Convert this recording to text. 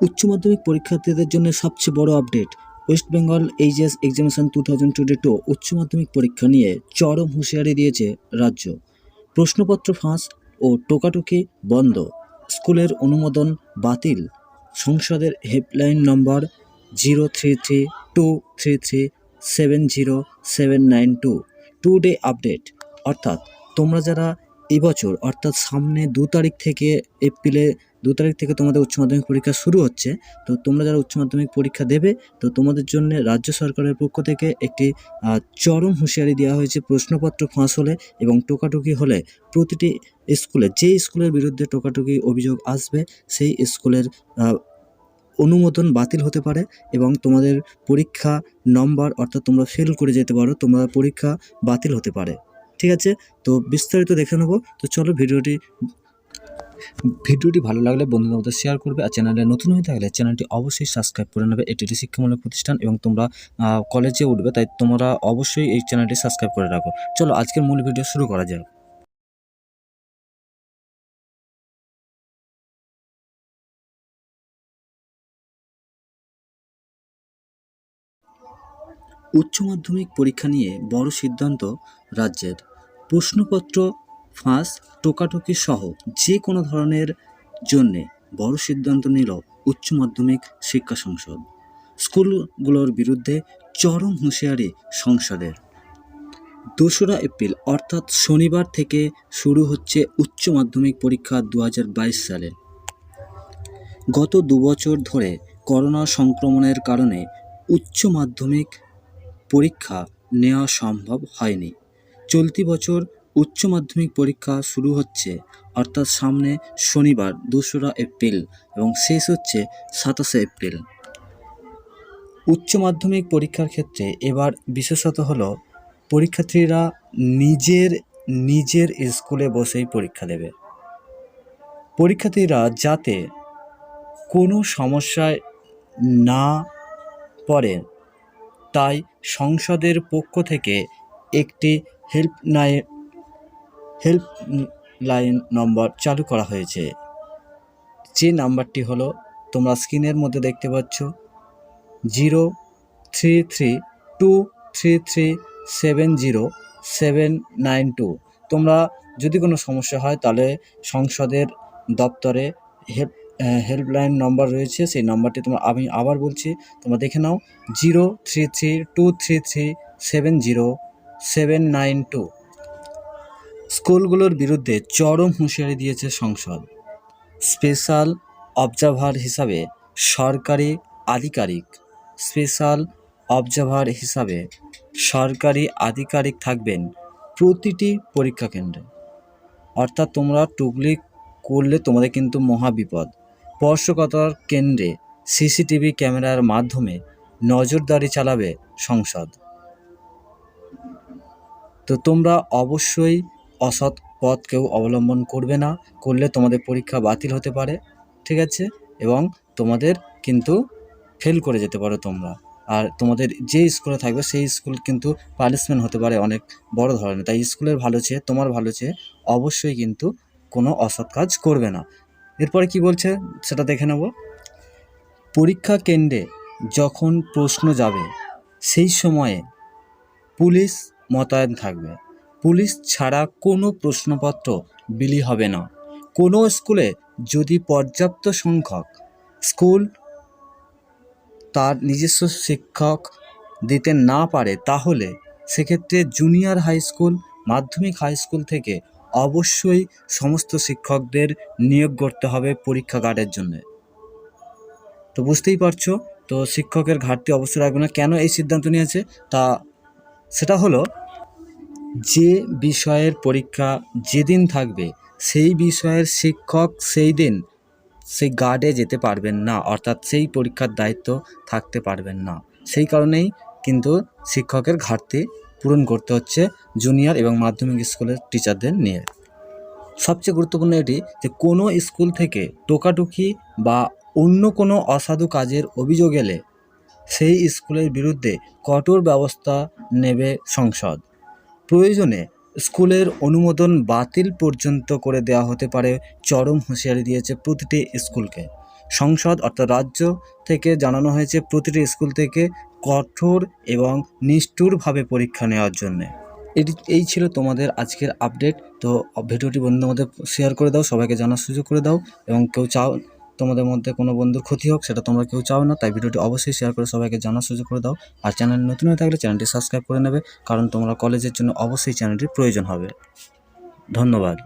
উচ্চ মাধ্যমিক পরীক্ষার্থীদের জন্য সবচেয়ে বড় update West Bengal HS examination two thousand twenty two উচ্চ মাধ্যমিক পরীক্ষা নিয়ে চরম হুঁশিয়ারি দিয়েছে রাজ্য। প্রশ্নপত্র ফাঁস ও টোকাটুকি বন্ধ, স্কুলের অনুমোদন বাতিল, সংসদের helpline number zero three three two three three seven zero seven nine two today update অর্থাৎ তোমরা যারা এবছর, অর্থাৎ সামনে দু তারিখ থেকে এপ্রিলে, দু তারিখ থেকে তোমাদের উচ্চ মাধ্যমিক পরীক্ষা শুরু হচ্ছে। তো তোমরা যারা উচ্চ মাধ্যমিক পরীক্ষা দেবে, তো তোমাদের জন্য রাজ্য সরকারের পক্ষ থেকে একটি চরম হুঁশিয়ারি দেওয়া হয়েছে প্রশ্নপত্র ফাঁস হলে এবং টোকাটুকি হলে প্রতিটি স্কুলে যে স্কুলের বিরুদ্ধে টোকাটুকি অভিযোগ আসবে, সেই স্কুলের অনুমোদন বাতিল হতে পারে এবং তোমাদের পরীক্ষা নম্বর অর্থাৎ তোমরা ফেল করে যেতে পারো, তোমার পরীক্ষা বাতিল হতে পারে। ঠিক আছে? তো বিস্তারিত দেখে নেব। তো চলো ভিডিওটি ভিডিওটি ভালো লাগলে বন্ধুদের মধ্যে শেয়ার করবে আর চ্যানেলে নতুন হয়ে থাকলে চ্যানেলটি অবশ্যই সাবস্ক্রাইব করে নেবে। এটি একটি শিক্ষামূলক প্রতিষ্ঠান এবং তোমরা কলেজে উঠবে, তাই তোমরা অবশ্যই এই চ্যানেলটি সাবস্ক্রাইব করে রাখো। চলো আজকের মূল ভিডিও শুরু করা যাক। উচ্চ মাধ্যমিক পরীক্ষা নিয়ে বড় সিদ্ধান্ত রাজ্যের। প্রশ্নপত্র, ফাঁস, টোকাটুকি সহ যে কোনো ধরনের জন্যে বড় সিদ্ধান্ত নিল উচ্চ মাধ্যমিক শিক্ষা সংসদ। স্কুলগুলোর বিরুদ্ধে চরম হুঁশিয়ারি সংসদের। দোসরা এপ্রিল, অর্থাৎ শনিবার থেকে শুরু হচ্ছে উচ্চ মাধ্যমিক পরীক্ষা দু হাজার বাইশ সালে। গত দুবছর ধরে করোনা সংক্রমণের কারণে উচ্চ মাধ্যমিক পরীক্ষা নেওয়া সম্ভব হয়নি। চলতি বছর উচ্চ মাধ্যমিক পরীক্ষা শুরু হচ্ছে, অর্থাৎ সামনে শনিবার, দোসরা এপ্রিল এবং শেষ হচ্ছে সাতাশে এপ্রিল। উচ্চ মাধ্যমিক পরীক্ষার ক্ষেত্রে এবার বিশেষত হলো, পরীক্ষার্থীরা নিজের নিজের স্কুলে বসেই পরীক্ষা দেবে। পরীক্ষার্থীরা যাতে কোনো সমস্যায় না পড়ে, তাই সংসদের পক্ষ থেকে একটি হেল্পলাইন হেল্প লাইন নম্বর চালু করা হয়েছে। যে নাম্বারটি হলো তোমরা স্ক্রিনের মধ্যে দেখতে পাচ্ছ, zero three three two three three seven zero seven nine two. তোমরা যদি কোনো সমস্যা হয়, তাহলে সংসদের দপ্তরে হেল্প হেল্পলাইন নম্বর রয়েছে, সেই নাম্বারটি তোমরা, আমি আবার বলছি, তোমরা দেখে নাও, zero three three two three three seven zero seven nine two. স্কুলগুলোর বিরুদ্ধে চরম হুঁশিয়ারি দিয়েছে সংসদ। স্পেশাল অবজারভার হিসাবে সরকারি আধিকারিক, স্পেশাল অবজারভার হিসাবে সরকারি আধিকারিক থাকবেন প্রতিটি পরীক্ষা কেন্দ্রে। অর্থাৎ তোমরা টুকলি করলে তোমাদের কিন্তু মহা বিপদ। স্পর্শকতার কেন্দ্রে সিসিটিভি ক্যামেরার মাধ্যমে নজরদারি চালাবে সংসদ। তো তোমরা অবশ্যই অসৎ পথ কেউ অবলম্বন করবে না, করলে তোমাদের পরীক্ষা বাতিল হতে পারে, ঠিক আছে? এবং তোমাদের কিন্তু ফেল করে যেতে পারো তোমরা। আর তোমাদের যে স্কুলে থাকবে, সেই স্কুল কিন্তু পানিশমেন্ট হতে পারে অনেক বড় ধরনের। তাই স্কুলের ভালো চেয়ে, তোমার ভালো চেয়ে অবশ্যই কিন্তু কোনো অসৎ কাজ করবে না। এরপরে কি বলছে? সেটা দেখে নেব। পরীক্ষা কেন্দ্রে যখন প্রশ্ন যাবে, সেই সময়ে পুলিশ মোতায়েন থাকবে। পুলিশ ছাড়া কোনো প্রশ্নপত্র বিলি হবে না। কোনো স্কুলে যদি পর্যাপ্ত সংখ্যক স্কুল তার নিজস্ব শিক্ষক দিতে না পারে, তাহলে সেক্ষেত্রে জুনিয়র হাই স্কুল, মাধ্যমিক হাই স্কুল থেকে অবশ্যই সমস্ত শিক্ষকদের নিয়োগ করতে হবে পরীক্ষা গার্ডের জন্য। তো বুঝতেই পারছ? তো শিক্ষকের ঘাটতি অবশ্যই রাখবে না। কেন এই সিদ্ধান্ত নিয়েছে? তা সেটা হলো, যে বিষয়ের পরীক্ষা যেদিন থাকবে, সেই বিষয়ের শিক্ষক সেই দিন সেই গার্ডে যেতে পারবেন না, অর্থাৎ সেই পরীক্ষার দায়িত্ব থাকতে পারবেন না। সেই কারণেই কিন্তু শিক্ষকের ঘাটতি পূরণ করতে হচ্ছে জুনিয়র এবং মাধ্যমিক স্কুলের টিচারদের নিয়ে। সবচেয়ে গুরুত্বপূর্ণ এটি যে, কোনো স্কুল থেকে টোকাটুকি বা অন্য কোনো অসাধু কাজের অভিযোগ এলে সেই স্কুলের বিরুদ্ধে কঠোর ব্যবস্থা নেবে সংসদ। প্রয়োজনে স্কুলের অনুমোদন বাতিল পর্যন্ত করে দেওয়া হতে পারে চরম হুঁশিয়ারি দিয়েছে প্রতিটি স্কুলকে। সংসদ অর্থাৎ রাজ্য থেকে জানানো হয়েছে প্রতিটি স্কুল থেকে কঠোর এবং নিষ্ঠুরভাবে পরীক্ষা নেওয়ার জন্যে। এটি, এই ছিল তোমাদের আজকের আপডেট তো ভিডিওটি বন্ধুদের মধ্যে শেয়ার করে দাও, সবাইকে জানার সুযোগ করে দাও এবং কেউ চাও তোমাদের মধ্যে কোনো বন্ধুর ক্ষতি হোক, সেটা তোমরা কেউ চাও না, তাই ভিডিওটি অবশ্যই শেয়ার করে সবাইকে জানার সুযোগ করে দাও। আর চ্যানেল নতুন হয়ে থাকলে চ্যানেলটি সাবস্ক্রাইব করে নেবে, কারণ তোমরা কলেজের জন্য অবশ্যই চ্যানেলটির প্রয়োজন হবে। ধন্যবাদ।